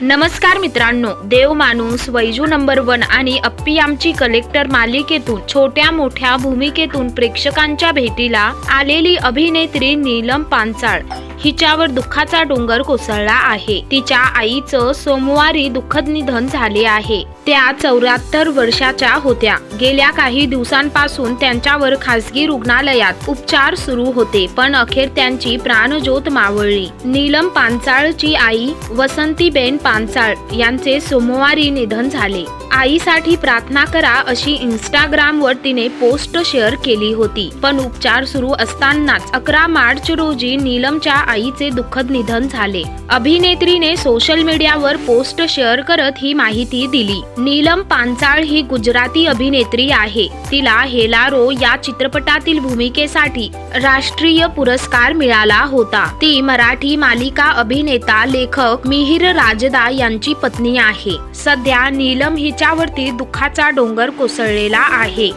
नमस्कार मित्रांनो देव माणूस वैजू नंबर वन आणि अप्पी आमची कलेक्टर मालिकेतून छोट्या मोठ्या भूमिकेतून प्रेक्षकांच्या भेटीला आलेली अभिनेत्री नीलम पांचाळ हिच्यावर दुःखाचा डोंगर कोसळला आहे. तिच्या आईचं सोमवारी दुःखद निधन झाले आहे. त्या चौऱ्याहत्तर वर्षाच्या होत्या. गेल्या काही दिवसांपासून त्यांच्यावर खासगी रुग्णालयात उपचार सुरू होते पण अखेर त्यांची प्राणज्योत मावळली. नीलम पांचाळची आई वसंतीबेन पांचाळ यांचे सोमवारी निधन झाले. आईसाठी प्रार्थना करा अशी इंस्टाग्रामवर तिने पोस्ट शेअर केली होती पण उपचार सुरू असतानाच अकरा मार्च रोजी नीलमच्या आईचे दुःखद निधन झाले. अभिनेत्रीने सोशल मीडियावर पोस्ट शेअर करत ही माहिती दिली. नीलम पांचाळ ही गुजराती अभिनेत्री आहे. तिला हेलारो या चित्रपटातील भूमिकेसाठी राष्ट्रीय पुरस्कार मिळाला होता. ती मराठी मालिका अभिनेता लेखक मिहिर राजदा यांची पत्नी आहे. सध्या नीलम हिच्यावरती दुःखाचा डोंगर कोसळलेला आहे.